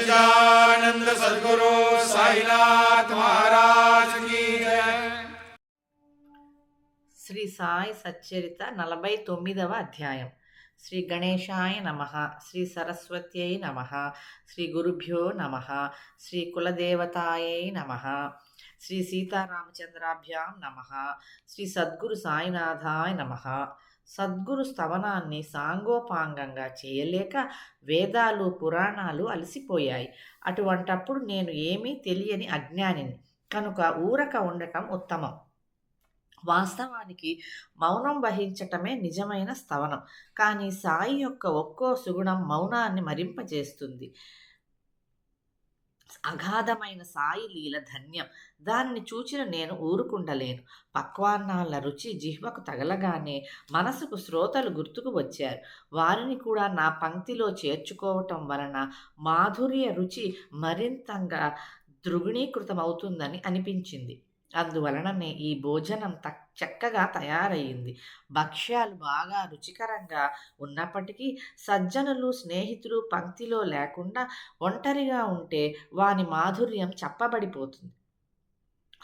सच्चिदानंद सदगुरु साईनाथ महाराज की जय శ్రీ సాయి సచ్చరిత నలభై తొమ్మిదవ అధ్యాయం శ్రీ గణేశాయ నమ శ్రీ సరస్వత్యై నమ శ్రీ గురుభ్యో నమ శ్రీ కులదేవతాయై నమ శ్రీ సీతారామచంద్రాభ్యాం నమ శ్రీ సద్గురు సాయినాథాయ నమ సద్గురు స్తవనాన్ని సాంగోపాంగంగా చేయలేక వేదాలు పురాణాలు అలసిపోయాయి. అటువంటప్పుడు నేను ఏమీ తెలియని అజ్ఞానిని. కనుక ఊరక ఉండటం ఉత్తమం. వాస్తవానికి మౌనం వహించటమే నిజమైన స్తవనం. కానీ సాయి యొక్క ఒక్కో సుగుణం మౌనాన్ని మరింపజేస్తుంది. అగాధమైన సాయి లీల ధన్యం. దానిని చూచిన నేను ఊరుకుండలేను పక్వాన్నాల రుచి జిహ్వకు తగలగానే మనసుకు శ్రోతలు గుర్తుకు వచ్చారు. వారిని కూడా నా పంక్తిలో చేర్చుకోవటం వలన మాధుర్య రుచి మరింతంగా ద్రుగుణీకృతమవుతుందని అనిపించింది. అందువలననే ఈ భోజనం తక్ చక్కగా తయారయ్యింది భక్ష్యాలు బాగా రుచికరంగా ఉన్నప్పటికీ సజ్జనులు స్నేహితులు పంక్తిలో లేకుండా ఒంటరిగా ఉంటే వాని మాధుర్యం చెప్పబడిపోతుంది.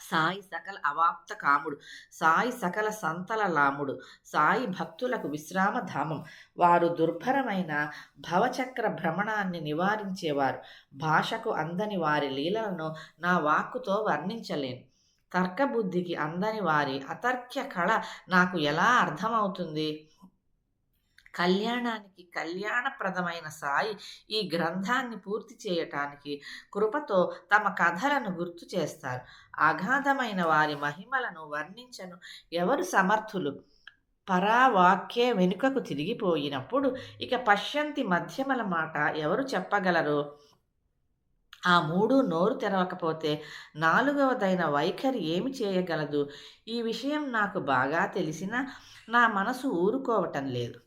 సాయి సకల అవాప్త కాముడు సాయి సకల సంతల లాముడు సాయి భక్తులకు విశ్రామధామం. వారు దుర్భరమైన భవచక్ర భ్రమణాన్ని నివారించేవారు. భాషకు అందని వారి లీలలను నా వాక్కుతో వర్ణించలేను. తర్కబుద్ధికి అందని వారి అతర్క్య కళ నాకు ఎలా అర్థమవుతుంది? కళ్యాణానికి కళ్యాణప్రదమైన సాయి ఈ గ్రంథాన్ని పూర్తి చేయటానికి కృపతో తమ కథలను గుర్తు చేస్తారు. అగాధమైన వారి మహిమలను వర్ణించను ఎవరు సమర్థులు? పరావాక్యే వెనుకకు తిరిగిపోయినప్పుడు ఇక పశ్యంతి మధ్యమల మాట ఎవరు చెప్పగలరు? ఆ మూడు నోరు తెరవకపోతే నాలుగవదైన వైఖరి ఏమి చేయగలదు? ఈ విషయం నాకు బాగా తెలిసినా నా మనసు ఊరుకోవటం లేదు.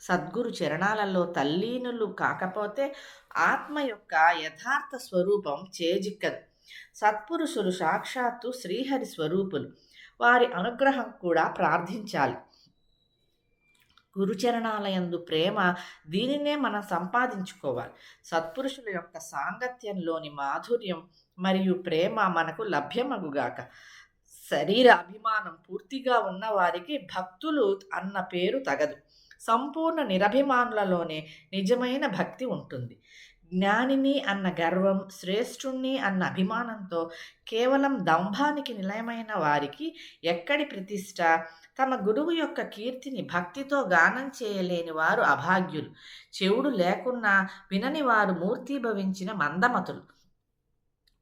సద్గురు చరణాలలో తల్లీనులు కాకపోతే ఆత్మ యొక్క యథార్థ స్వరూపం చేజిక్కదు. సత్పురుషులు సాక్షాత్తు శ్రీహరి స్వరూపులు. వారి అనుగ్రహం కూడా ప్రార్థించాలి. గురుచరణాలయందు ప్రేమ దీనినే మనం సంపాదించుకోవాలి. సత్పురుషుల యొక్క సాంగత్యంలోని మాధుర్యం మరియు ప్రేమ మనకు లభ్యమగుగాక. శరీర అభిమానం పూర్తిగా ఉన్న వారికి భక్తులు అన్న పేరు తగదు. సంపూర్ణ నిరభిమానులలోనే నిజమైన భక్తి ఉంటుంది. జ్ఞానిని అన్న గర్వం శ్రేష్ఠుణ్ణి అన్న అభిమానంతో కేవలం దంభానికి నిలయమైన వారికి ఎక్కడి ప్రతిష్ట? తమ గురువు యొక్క కీర్తిని భక్తితో గానం చేయలేని వారు అభాగ్యులు. చెవుడు లేకున్నా వినని వారు మూర్తిభవించిన మందమతులు.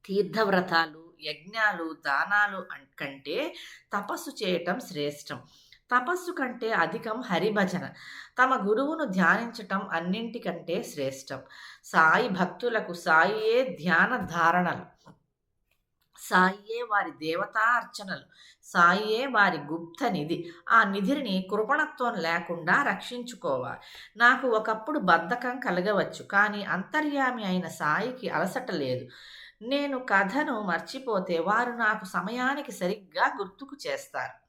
తీర్థవ్రతాలు యజ్ఞాలు దానాలు కంటే తపస్సు చేయటం శ్రేష్టం. తపస్సు కంటే అధికం హరిభజన. తమ గురువును ధ్యానించటం అన్నింటికంటే శ్రేష్టం. సాయి భక్తులకు సాయియే ధ్యాన ధారణలు. సాయియే వారి దేవతా అర్చనలు. సాయియే వారి గుప్త నిధి. ఆ నిధిని కృపణత్వం లేకుండా రక్షించుకోవాలి. నాకు ఒకప్పుడు బద్ధకం కలగవచ్చు కానీ అంతర్యామి అయిన సాయికి అలసట లేదు. నేను కథను మర్చిపోతే వారు నాకు సమయానికి సరిగ్గా గుర్తుకు చేస్తారు.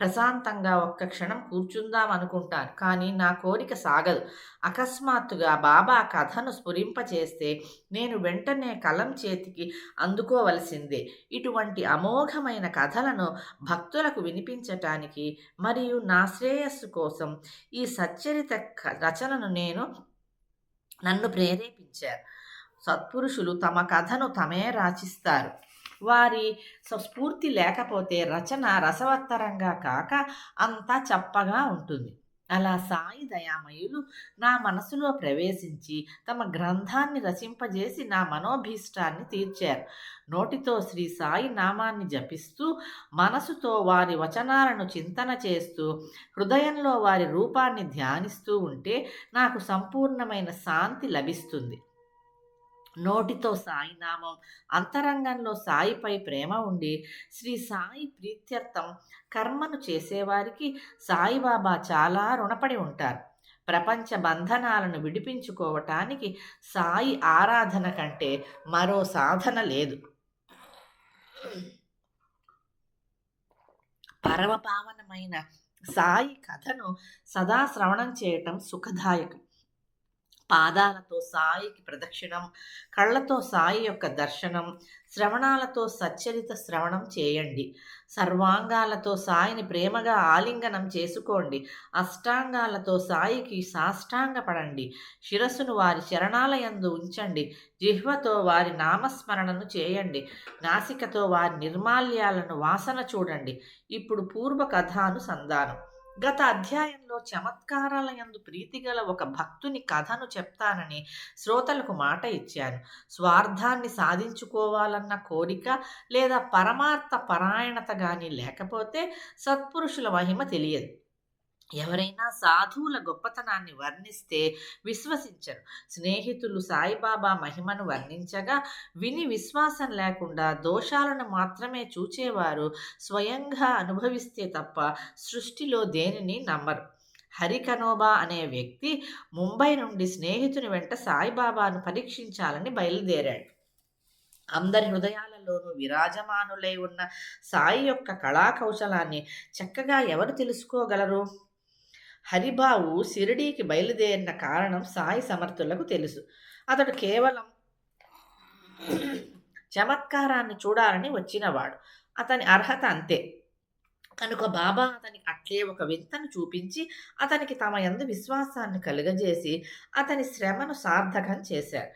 ప్రశాంతంగా ఒక్క క్షణం కూర్చుందాం అనుకుంటాను కానీ నా కోరిక సాగదు. అకస్మాత్తుగా బాబా కథను స్ఫురింపచేస్తే నేను వెంటనే కలం చేతికి అందుకోవలసిందే. ఇటువంటి అమోఘమైన కథలను భక్తులకు వినిపించటానికి మరియు నా శ్రేయస్సు కోసం ఈ సచ్చరిత రచనను నేను నన్ను ప్రేరేపించారు. సత్పురుషులు తమ కథను తమే రాచిస్తారు. వారి స్ఫూర్తి లేకపోతే రచన రసవత్తరంగా కాక అంతా చప్పగా ఉంటుంది. అలా సాయి దయామయులు నా మనసులో ప్రవేశించి తమ గ్రంథాన్ని రచింపజేసి నా మనోభీష్టాన్ని తీర్చారు. నోటితో శ్రీ సాయి నామాన్ని జపిస్తూ మనసుతో వారి వచనాలను చింతన చేస్తూ హృదయంలో వారి రూపాన్ని ధ్యానిస్తూ ఉంటే నాకు సంపూర్ణమైన శాంతి లభిస్తుంది. నోటితో సాయి నామం అంతరంగంలో సాయిపై ప్రేమ ఉండి శ్రీ సాయి ప్రీత్యర్థం కర్మను చేసేవారికి సాయిబాబా చాలా రుణపడి ఉంటారు. ప్రపంచ బంధనాలను విడిపించుకోవటానికి సాయి ఆరాధన కంటే మరో సాధన లేదు. పరమపావనమైన సాయి కథను సదా శ్రవణం చేయటం సుఖదాయకం. పాదాలతో సాయికి ప్రదక్షిణం కళ్ళతో సాయి యొక్క దర్శనం శ్రవణాలతో సచ్చరిత శ్రవణం చేయండి. సర్వాంగాలతో సాయిని ప్రేమగా ఆలింగనం చేసుకోండి. అష్టాంగాలతో సాయికి సాష్టాంగపడండి. శిరస్సును వారి శరణాలయందు ఉంచండి. జిహ్వతో వారి నామస్మరణను చేయండి. నాసికతో వారి నిర్మాల్యాలను వాసన చూడండి. ఇప్పుడు పూర్వ కథానుసంధానం గత అధ్యాయంలో చమత్కారాల యందు ప్రీతిగల ఒక భక్తుని కథను చెప్తానని శ్రోతలకు మాట ఇచ్చాను. స్వార్థాన్ని సాధించుకోవాలన్న కోరిక లేదా పరమార్థ పరాయణత కానీ లేకపోతే సత్పురుషుల మహిమ తెలియదు. ఎవరైనా సాధువుల గొప్పతనాన్ని వర్ణిస్తే విశ్వసించరు. స్నేహితులు సాయిబాబా మహిమను వర్ణించగా విని విశ్వాసం లేకుండా దోషాలను మాత్రమే చూచేవారు స్వయంగా అనుభవిస్తే తప్ప సృష్టిలో దేనిని నమ్మరు. హరికనోబా అనే వ్యక్తి ముంబై నుండి స్నేహితుని వెంట సాయిబాబాను పరీక్షించాలని బయలుదేరాడు. అందరి హృదయాలలోనూ విరాజమానులై ఉన్న సాయి యొక్క కళా కౌశలాన్ని చక్కగా ఎవరు తెలుసుకోగలరు? హరిబావు షిరిడీకి బయలుదేరిన కారణం సాయి సమర్థులకు తెలుసు. అతడు కేవలం చమత్కారాన్ని చూడాలని వచ్చినవాడు. అతని అర్హత అంతే. కనుక బాబా అతనికి అట్లే ఒక వింతను చూపించి అతనికి తమ యందు విశ్వాసాన్ని కలుగజేసి అతని శ్రమను సార్థకం చేశారు.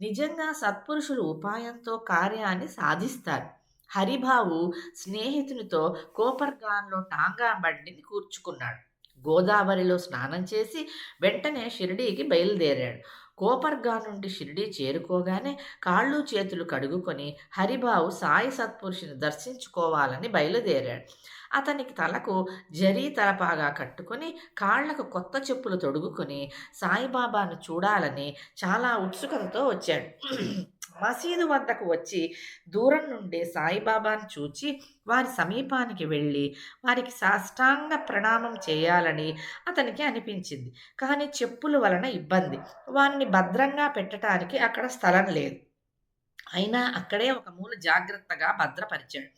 నిజంగా సత్పురుషులు ఉపాయంతో కార్యాన్ని సాధిస్తారు. హరిబావు స్నేహితునితో కోపర్గాన్లో టాంగా బండిని కూర్చుకున్నాడు. గోదావరిలో స్నానం చేసి వెంటనే షిరిడీకి బయలుదేరాడు. కోపర్గా నుండి షిరిడీ చేరుకోగానే కాళ్ళు చేతులు కడుగుకొని హరిబావు సాయి సత్పురుషుని దర్శించుకోవాలని బయలుదేరాడు. అతనికి తలకు జరీ తలపాగా కట్టుకొని కాళ్ళకు కొత్త చెప్పులు తొడుగుకొని సాయిబాబాను చూడాలని చాలా ఉత్సుకతతో వచ్చాడు. మసీదు వద్దకు వచ్చి దూరం నుండే సాయిబాబాను చూచి వారి సమీపానికి వెళ్ళి వారికి సాష్టాంగ ప్రణామం చేయాలని అతనికి అనిపించింది. కానీ చెప్పుల వలన ఇబ్బంది. వారిని భద్రంగా పెట్టడానికి అక్కడ స్థలం లేదు. అయినా అక్కడే ఒక మూల జాగ్రత్తగా భద్రపరిచాడు.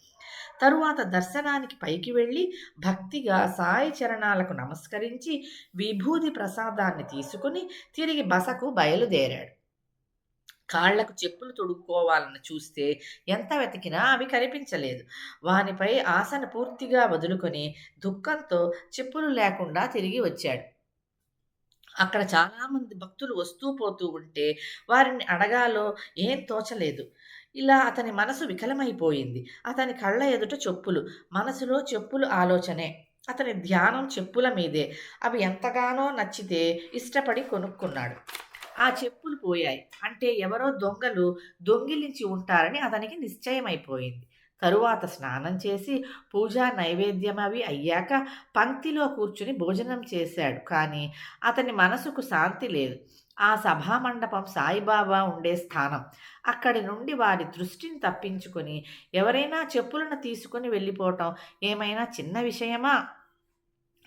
తరువాత దర్శనానికి పైకి వెళ్ళి భక్తిగా సాయి చరణాలకు నమస్కరించి విభూది ప్రసాదాన్ని తీసుకుని తిరిగి బసకు బయలుదేరాడు. కాళ్ళకు చెప్పులు తొడుక్కోవాలని చూస్తే ఎంత వెతికినా అవి కనిపించలేదు. వానిపై ఆశను పూర్తిగా వదులుకొని దుఃఖంతో చెప్పులు లేకుండా తిరిగి వచ్చాడు. అక్కడ చాలామంది భక్తులు వస్తూ పోతూ ఉంటే వారిని అడగాలో ఏం తోచలేదు. ఇలా అతని మనసు వికలమైపోయింది. అతని కళ్ళ ఎదుట చెప్పులు మనసులో చెప్పులు ఆలోచనే. అతని ధ్యానం చెప్పుల మీదే. అవి ఎంతగానో నచ్చితే ఇష్టపడి కొనుక్కున్నాడు. ఆ చెప్పులు పోయాయి. అంటే ఎవరో దొంగలు దొంగిలించి ఉంటారని అతనికి నిశ్చయమైపోయింది. తరువాత స్నానం చేసి పూజా నైవేద్యం అవి అయ్యాక పంక్తిలో కూర్చుని భోజనం చేశాడు. కానీ అతని మనసుకు శాంతి లేదు. ఆ సభామండపం సాయిబాబా ఉండే స్థానం. అక్కడి నుండి వారి దృష్టిని తప్పించుకొని ఎవరైనా చెప్పులను తీసుకొని వెళ్ళిపోవటం ఏమైనా చిన్న విషయమా?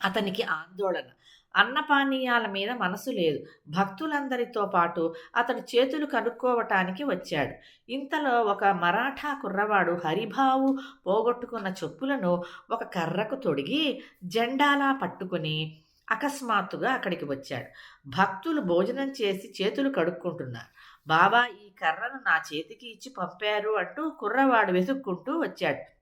అతనికి ఆందోళన. అన్నపానీయాల మీద మనసు లేదు. భక్తులందరితో పాటు అతడు చేతులు కనుక్కోవటానికి వచ్చాడు. ఇంతలో ఒక మరాఠా కుర్రవాడు హరిభావు పోగొట్టుకున్న చెప్పులను ఒక కర్రకు తొడిగి జెండాలా పట్టుకుని అకస్మాత్తుగా అక్కడికి వచ్చాడు. భక్తులు భోజనం చేసి చేతులు కడుక్కుంటున్నారు. బాబా ఈ కర్రను నా చేతికి ఇచ్చి పంపారు అంటూ కుర్రవాడు వెతుక్కుంటూ వచ్చాడు.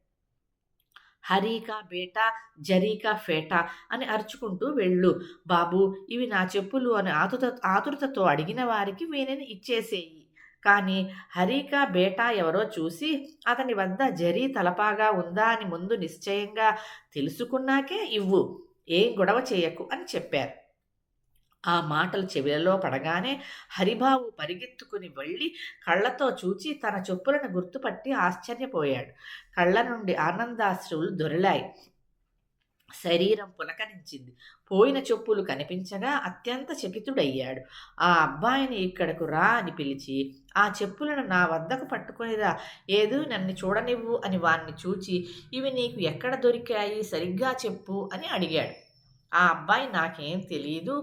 హరీకా బేటా జరీకా ఫేటా అని అరుచుకుంటూ వెళ్ళు. బాబు ఇవి నా చెప్పులు అని ఆతుత ఆతురతతో అడిగిన వారికి వీనిని ఇచ్చేసేయి. కానీ హరీకా బేటా ఎవరో చూసి అతని వద్ద జరీ తలపాగా ఉందా అని ముందు నిశ్చయంగా తెలుసుకున్నాకే ఇవ్వు. ఏం గొడవ చేయకు అని చెప్పారు. ఆ మాటలు చెవిలలో పడగానే హరిబాబు పరిగెత్తుకుని వెళ్ళి కళ్ళతో చూచి తన చెప్పులను గుర్తుపట్టి ఆశ్చర్యపోయాడు. కళ్ళ నుండి ఆనందాశ్రువులు దొరిలాయి. శరీరం పులకరించింది. పోయిన చెప్పులు కనిపించగా అత్యంత చకితుడయ్యాడు. ఆ అబ్బాయిని ఇక్కడకు రా అని పిలిచి ఆ చెప్పులను నా వద్దకు పట్టుకునిరా ఏదో నన్ను చూడనివ్వు అని వాణ్ణి చూచి ఇవి నీకు ఎక్కడ దొరికాయి? సరిగ్గా చెప్పు అని అడిగాడు. ఆ అబ్బాయి నాకేం తెలియదు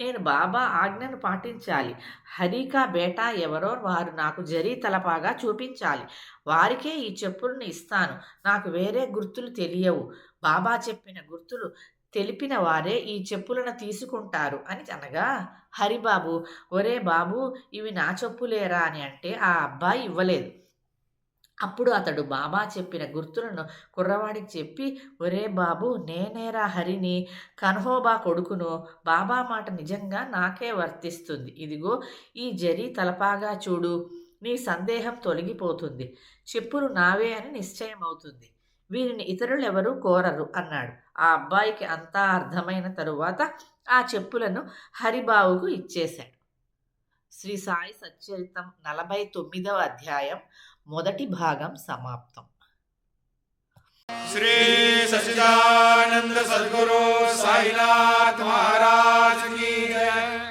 నేను బాబా ఆజ్ఞను పాటించాలి. హరికా బేటా ఎవరో వారు నాకు జరీ తలపాగా చూపించాలి. వారికే ఈ చెప్పులను ఇస్తాను. నాకు వేరే గుర్తులు తెలియవు. బాబా చెప్పిన గుర్తులు తెలిపిన వారే ఈ చెప్పులను తీసుకుంటారు అని అనగా హరిబాబు ఒరే బాబు ఇవి నా చెప్పులేరా అని అంటే ఆ అబ్బాయి ఇవ్వలేదు. అప్పుడు అతడు బాబా చెప్పిన గుర్తులను కుర్రవాడికి చెప్పి ఒరే బాబు నేనేరా హరిని? కన్హోబా కొడుకును? బాబా మాట నిజంగా నాకే వర్తిస్తుంది. ఇదిగో ఈ జరి తలపాగా చూడు. నీ సందేహం తొలగిపోతుంది. చెప్పులు నావే అని నిశ్చయమవుతుంది. వీరిని ఇతరులు ఎవరూ కోరరు అన్నాడు. ఆ అబ్బాయికి అంతా అర్థమైన తరువాత ఆ చెప్పులను హరిబాబుకు ఇచ్చేశాడు. శ్రీ సాయి సచ్చరితం నలభై తొమ్మిదవ అధ్యాయం మొదటి భాగం సమాప్తం. శ్రీ సచిదానంద సద్గురు సాయినాథ్ మహారాజ్ కీ జయ.